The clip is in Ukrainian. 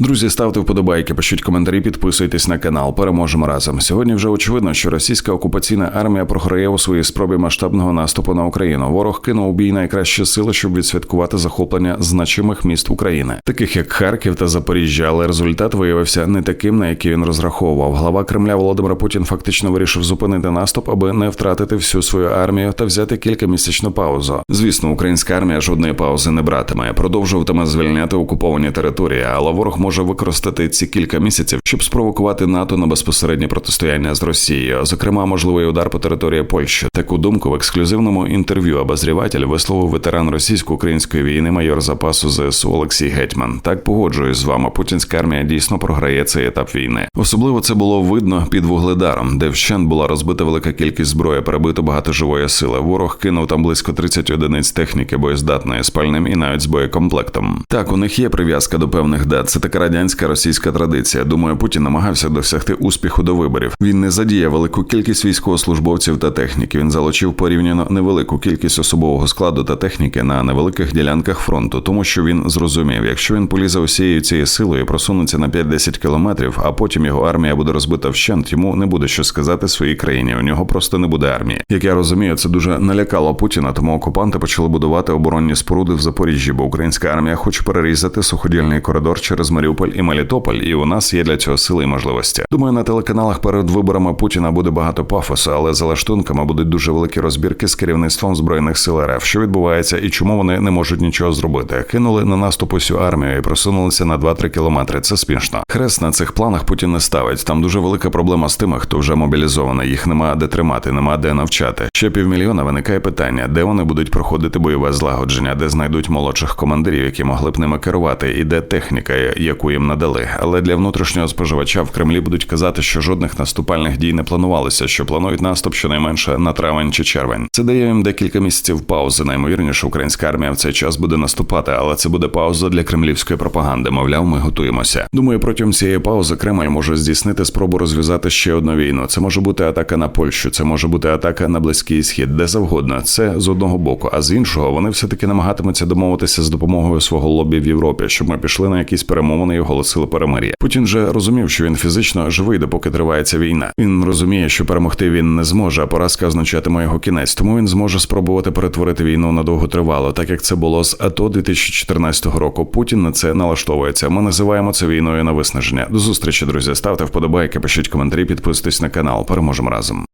Друзі, ставте вподобайки, пишіть коментарі, підписуйтесь на канал. Переможемо разом. Сьогодні вже очевидно, що російська окупаційна армія програє у своїй спробі масштабного наступу на Україну. Ворог кинув у бій найкращі сили, щоб відсвяткувати захоплення значимих міст України, таких як Харків та Запоріжжя. Але результат виявився не таким, на який він розраховував. Глава Кремля Володимир Путін фактично вирішив зупинити наступ, аби не втратити всю свою армію та взяти кількамісячну паузу. Звісно, українська армія жодної паузи не братиме, продовжуватиме звільняти окуповані території, але ворог може використати ці кілька місяців, щоб спровокувати НАТО на безпосереднє протистояння з Росією, зокрема, можливий удар по території Польщі. Таку думку в ексклюзивному інтерв'ю обозріватель висловив ветеран російсько-української війни, майор запасу ЗСУ Олексій Гетьман. Так погоджуюсь з вами. Путінська армія дійсно програє цей етап війни. Особливо це було видно під вугледаром, де вщент була розбита велика кількість зброї, перебито багато живої сили. Ворог кинув там близько 30 одиниць техніки боєздатної з пальним і навіть з боєкомплектом. Так, у них є прив'язка до певних дат. Це така радянська російська традиція. Думаю, Путін намагався досягти успіху до виборів. Він не задіяв велику кількість військовослужбовців та техніки. Він залучив порівняно невелику кількість особового складу та техніки на невеликих ділянках фронту, тому що він зрозумів, якщо він полізе усією цією силою, просунеться на 5-10 кілометрів, а потім його армія буде розбита вщент, йому не буде що сказати своїй країні. У нього просто не буде армії. Як я розумію, це дуже налякало Путіна, тому окупанти почали будувати оборонні споруди в Запоріжжі, бо українська армія хоче перерізати суходільний коридор через Маріуполь і Мелітополь, і у нас є для цього сили і можливості. Думаю, на телеканалах перед виборами Путіна буде багато пафосу, але за лаштунками будуть дуже великі розбірки з керівництвом збройних сил РФ, що відбувається і чому вони не можуть нічого зробити. Кинули на наступ усю армію і просунулися на 2-3 кілометри. Це смішно. Хрест на цих планах Путін не ставить. Там дуже велика проблема з тими, хто вже мобілізований. Їх нема де тримати, нема де навчати. Ще півмільйона виникає питання, де вони будуть проходити бойове злагодження, де знайдуть молодших командирів, які могли б ними керувати, і де техніка, яку їм надали. Але для внутрішнього споживача в Кремлі будуть казати, що жодних наступальних дій не планувалося, що планують наступ щонайменше на травень чи червень. Це дає їм декілька місяців паузи. Наймовірніше, українська армія в цей час буде наступати, але це буде пауза для кремлівської пропаганди. Мовляв, ми готуємося. Думаю, протягом цієї паузи Кремль може здійснити спробу розв'язати ще одну війну. Це може бути атака на Польщу, це може бути атака на близький схід, де завгодно. Це з одного боку. А з іншого вони все таки намагатимуться домовитися з допомогою свого лобі в Європі, щоб ми пішли на якісь перемовини і оголосили перемир'я. Путін же розумів, що він фізично живий, допоки триває ця війна. Він розуміє, що перемогти він не зможе, а поразка означатиме його кінець. Тому він зможе спробувати перетворити війну на довготривалу, так як це було з АТО 2014 року. Путін на це налаштовується. Ми називаємо це війною на виснаження. До зустрічі, друзі. Ставте вподобайки, пишіть коментарі, підписуйтесь на канал. Переможемо разом.